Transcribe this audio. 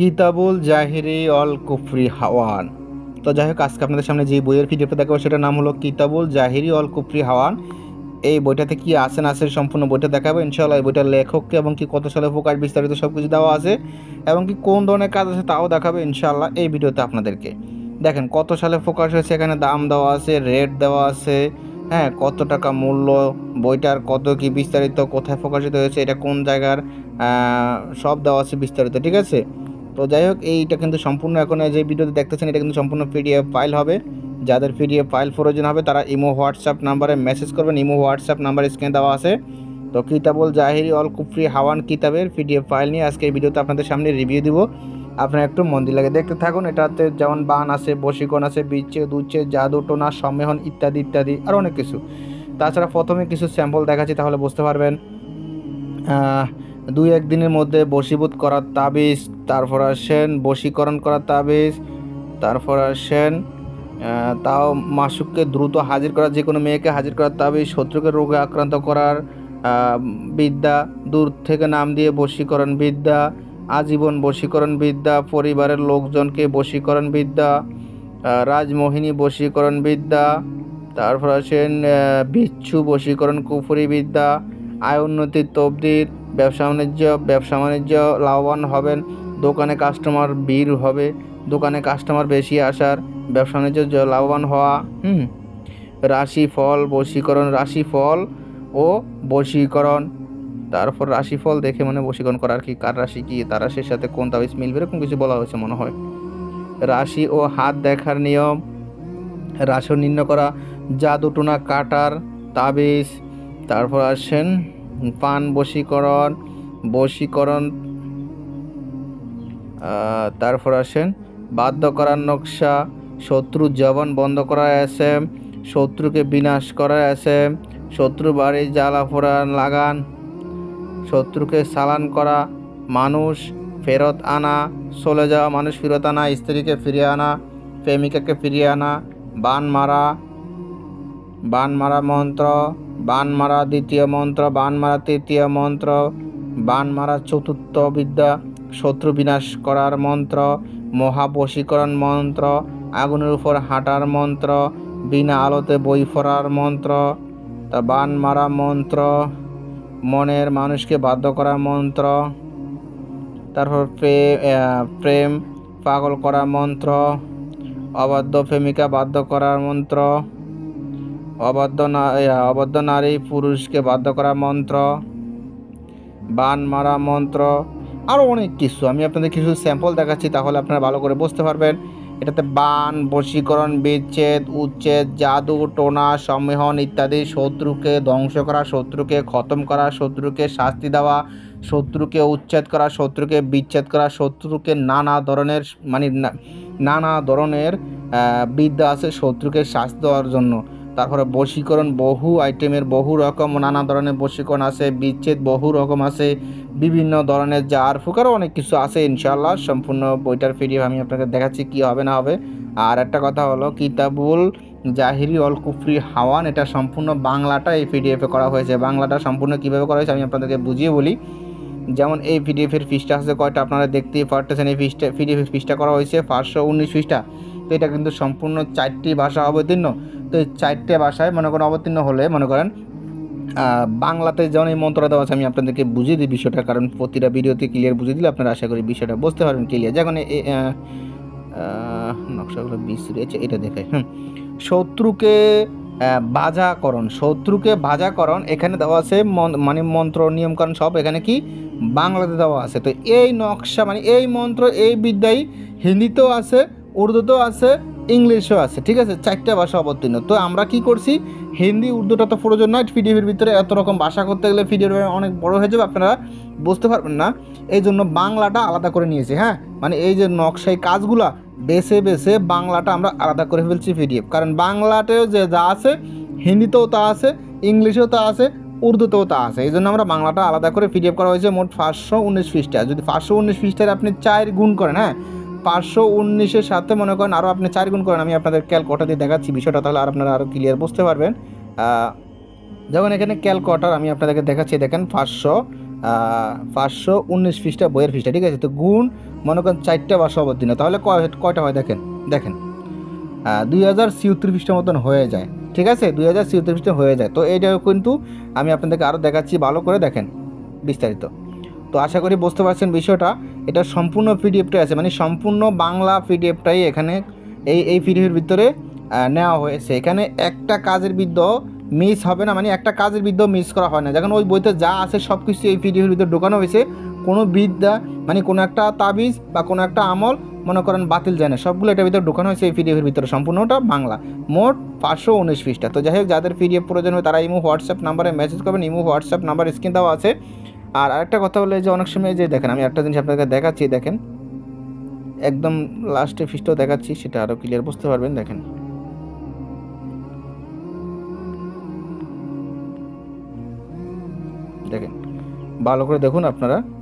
কিতাবুল Zahiri all কুফরি হাওয়ান। তো যাই হোক আজকে আপনাদের সামনে যে বইয়ের ভিডিওটা দেখাবো, সেটার নাম হলো কিতাবুল জাহিরি অল কুফরি হাওয়ান। এই বইটাতে কি আছে না আছে সম্পূর্ণ বইটা দেখাবো। ইনশাআল্লাহ এই বইটার লেখককে এবং কি কত সালে প্রকাশ বিস্তারিত সব কিছু দেওয়া আছে এবং কি কোন ধরনের কাজ আছে তাও দেখাবে ইনশাআল্লাহ এই ভিডিওতে আপনাদেরকে। দেখেন, কত সালে প্রকাশ হয়েছে, এখানে দাম দেওয়া আছে, রেট দেওয়া আছে হ্যাঁ কত টাকা মূল্য, বইটার কত কি বিস্তারিত, কোথায় প্রকাশিত হয়েছে, এটা কোন জায়গার সব দেওয়া আছে বিস্তারিত, ঠিক আছে? তো যাই হোক, এইটা কিন্তু সম্পূর্ণ এখন যে ভিডিওতে দেখতেছেন, এটা কিন্তু সম্পূর্ণ পিডিএফ ফাইল হবে। যাদের পিডিএফ ফাইল প্রয়োজন হবে, তারা ইমো, হোয়াটসঅ্যাপ নাম্বারে মেসেজ করবেন। ইমো, হোয়াটসঅ্যাপ নাম্বার স্ক্রিনে দেওয়া আছে। তো কিতাবুল জাহিরি অল কুফরি হাওয়ান কিতাবের পিডিএফ ফাইল নিয়ে আজকে এই ভিডিওতে আপনাদের সামনে রিভিউ দিব। আপনারা একটু মন দিয়ে লাগে দেখতে থাকুন। এটাতে যেমন বান আছে, বশীকরণ আছে, বিচ্ছেদ দুচ্ছে জাদু, টোনা সম্মেলন ইত্যাদি ইত্যাদি, আর অনেক কিছু। তাছাড়া প্রথমে কিছু স্যাম্পল দেখাচ্ছি, তাহলে বুঝতে পারবেন। দুই একদিনের মধ্যে বশীভূত করার তাবিজ তারপর আসেন বশীকরণ করার তাবিজ তারপর আসেন তাও মাসুককে দ্রুত হাজির করার যে কোনো মেয়েকে হাজির করার তাবিজ শত্রুকে রোগে আক্রান্ত করার বিদ্যা দূর থেকে নাম দিয়ে বশীকরণ বিদ্যা আজীবন বশীকরণ বিদ্যা পরিবারের লোকজনকে বশীকরণ বিদ্যা রাজমোহিনী বশীকরণ বিদ্যা তারপর আহ, বিচ্ছু বশীকরণ কুফুরি বিদ্যা আয় উন্নতির তবদির, ব্যবসা বাণিজ্য ব্যবসা বাণিজ্য লাভবান হবেন, দোকানে কাস্টমার ভিড় হবে, দোকানে কাস্টমার বেশি আসার, ব্যবসা বাণিজ্য লাভবান হওয়া, হুম রাশি ফল বশীকরণ রাশি ফল ও বশীকরণ। তারপর রাশিফল দেখে মানে বশীকরণ করার কি, কার রাশি কি, তার রাশির সাথে কোন তাবিজ মিলবে, এরকম কিছু বলা হয়েছে মনে হয়। রাশি ও হাত দেখার নিয়ম, রাশি নির্ণয় করা জাদু টোনা কাটার তাবিজ তারপর আসেন, পান বশীকরণ বশীকরণ তারপর আসেন, বাধ্য করার নকশা, শত্রু জবান বন্ধ করা আছে শত্রুকে বিনাশ করা আছে শত্রু বাড়ি জ্বালা ফোড়া লাগান, শত্রুকে চালান করা মানুষ, ফেরত আনা, চলে যাওয়া মানুষ ফেরত আনা, স্ত্রীকে ফিরিয়ে আনা, প্রেমিকাকে ফিরিয়ে আনা, বান মারা বান মারা মন্ত্র বান মারা দ্বিতীয় মন্ত্র, বান মারা তৃতীয় মন্ত্র, বান মারা চতুর্থ বিদ্যা, শত্রু বিনাশ করার মন্ত্র, মহাবশীকরণ মন্ত্র, আগুনের উপর হাঁটার মন্ত্র, বিনা আলোতে বই ফরার মন্ত্র, তা বান মারা মন্ত্র, মনের মানুষকে বাধ্য করা মন্ত্র, তারপর প্রেম পাগল করা মন্ত্র, অবাধ্য প্রেমিকা বাধ্য করার মন্ত্র না- এ, নারী পুরুষকে বাধ্য করা মন্ত্র বান মারা মন্ত্র আরও অনেক কিছু। আমি আপনাদের কিছু স্যাম্পল দেখাচ্ছি তাহলে আপনারা ভালো করে বুঝতে পারবেন। এটাতে বান বশীকরণ বিচ্ছেদ উচ্ছেদ জাদু টোনা সম্মেলন ইত্যাদি শত্রুকে ধ্বংস করা শত্রুকে খতম করা শত্রুকে শাস্তি দেওয়া শত্রুকে উচ্ছেদ করা শত্রুকে বিচ্ছেদ করা শত্রুকে নানা ধরনের মানে নানা ধরনের বিদ্যা আছে শত্রুকে শাস্তি দেওয়ার জন্য। তারপরে বশীকরণ, বহু আইটেমের, বহু রকম, নানা ধরনের বশীকরণ আছে, বিচ্ছেদ, বহু রকম আছে, বিভিন্ন ধরনের জার ফুকারও অনেক কিছু আছে ইনশাল্লাহ সম্পূর্ণ বইটার পিডিএফ আমি আপনাকে দেখাচ্ছি কি হবে না হবে। আর একটা কথা হলো, কিতাবুল জাহিরি অল কুফরি হাওয়ান, এটা সম্পূর্ণ বাংলাটা এই পিডিএফে করা হয়েছে। বাংলাটা সম্পূর্ণ কীভাবে করা হয়েছে আমি আপনাদেরকে বুঝিয়ে বলি। যেমন এই পিডিএফের ফিসটা আছে কয়টা, আপনারা দেখতেই পারতেছেন, এই ফিসটা পিডিএফ ফিসটা করা হয়েছে পাঁচশো উনিশ ফিসটা তো এটা কিন্তু সম্পূর্ণ চারটি ভাষা অবতীর্ণ। তো এই চারটে ভাষায় মনে করেন অবতীর্ণ হলে মনে করেন বাংলাতে যেমন এই মন্ত্রটা দেওয়া আছে, আমি আপনাদেরকে বুঝিয়ে দিই বিষয়টা, কারণ প্রতিটা ভিডিওতে ক্লিয়ার বুঝিয়ে দিলে আপনারা আশা করি বিষয়টা বুঝতে পারবেন ক্লিয়ার যখন নকশাগুলো বিসরিয়েছে এটা দেখায় হুম। শত্রুকে বাজাকরণ শত্রুকে বাজাকরণ এখানে দেওয়া আছে মন- মানে মন্ত্র, নিয়মকানুন সব এখানে কি? বাংলাতে দেওয়া আছে। তো এই নকশা মানে এই মন্ত্র, এই বিদ্যাই হিন্দিতেও আছে উর্দুতেও আছে, ইংলিশেও আছে, ঠিক আছে? চারটা ভাষা অবতীর্ণ। তো আমরা কি করছি? হিন্দি, উর্দুটা তো প্রয়োজন নয় পিডিএফের ভিতরে এত রকম ভাষা করতে গেলে পিডিএফ অনেক বড় হয়ে যাবে, আপনারা বুঝতে পারবেন না। এই জন্য বাংলাটা আলাদা করে নিয়েছি হ্যাঁ? মানে এই যে নকশাই কাজগুলা, বেছে বেছে বাংলাটা আমরা আলাদা করে ফেলছি পিডিএফ। কারণ বাংলাতেও যে যা আছে, হিন্দিতেও তা আছে, ইংলিশেও তা আছে, উর্দুতেও তা আছে। এই জন্য আমরা বাংলাটা আলাদা করে পিডিএফ করা হয়েছে মোট পাঁচশো উনিশ পৃষ্ঠা। যদি পাঁচশো উনিশ পৃষ্ঠার আপনি চার গুণ করেন হ্যাঁ? পাঁচশো উনিশের সাথে মনে করেন আরও আপনি চার গুণ করেন, আমি আপনাদের ক্যালকটা দিয়ে দেখাচ্ছি বিষয়টা, তাহলে আর আপনারা আরও ক্লিয়ার বুঝতে পারবেন। যেমন এখানে ক্যালকটার আমি আপনাদেরকে দেখাচ্ছি, দেখেন পাঁচশো পাঁচশো উনিশ পৃষ্ঠা, বইয়ের পৃষ্ঠা, ঠিক আছে? তো গুণ মনে করেন চারটা বা সবদিনে তাহলে কয়, কয়টা হয় দেখেন দেখেন। দুই হাজার ছিয়াত্তর পৃষ্ঠার মতন হয়ে যায়, ঠিক আছে? দুই হাজার ছিয়াত্তর পৃষ্ঠা হয়ে যায়। তো এইটা কিন্তু আমি আপনাদেরকে আরও দেখাচ্ছি, ভালো করে দেখেন, বিস্তারিত। তো আশা করি বুঝতে পারছেন বিষয়টা। এটা সম্পূর্ণ পিডিএফটাই আছে মানে সম্পূর্ণ বাংলা পিডিএফটাই এখানে এই এই পিডিএফের ভিতরে নেওয়া হয়েছে। এখানে একটা কাজের বিদ্য মিস হবে না মানে একটা কাজের বিদ্য মিস করা হয় না। যখন ওই বইতে যা আছে সব কিছু এই পিডিএফের ভিতরে ঢোকানো হয়েছে, কোনো বিদ্যা মানে কোনো একটা তাবিজ বা কোনো একটা আমল, মনে করেন বাতিল যায় না। সবগুলো এটার ভিতরে ঢোকানো হয়েছে এই পিডিএফের ভিতরে, সম্পূর্ণটা বাংলা। মোট পাঁচশো উনিশ পৃষ্ঠা। তো যাই হোক, যাদের পিডিএফ প্রয়োজন হয়, তারা ইমো, হোয়াটসঅ্যাপ নাম্বারে মেসেজ করবেন, ইমো, হোয়াটসঅ্যাপ নাম্বার স্ক্রিন দেওয়া আছে। আর আরেকটা কথা বলে যে অনেক সময় যে দেখেন, আমি একটা জিনিস আপনাকে দেখাচ্ছি, দেখেন। একদম লাস্টে ফিসটাও দেখাচ্ছি, সেটা আরও ক্লিয়ার বুঝতে পারবেন, দেখেন। দেখেন, ভালো করে দেখুন আপনারা।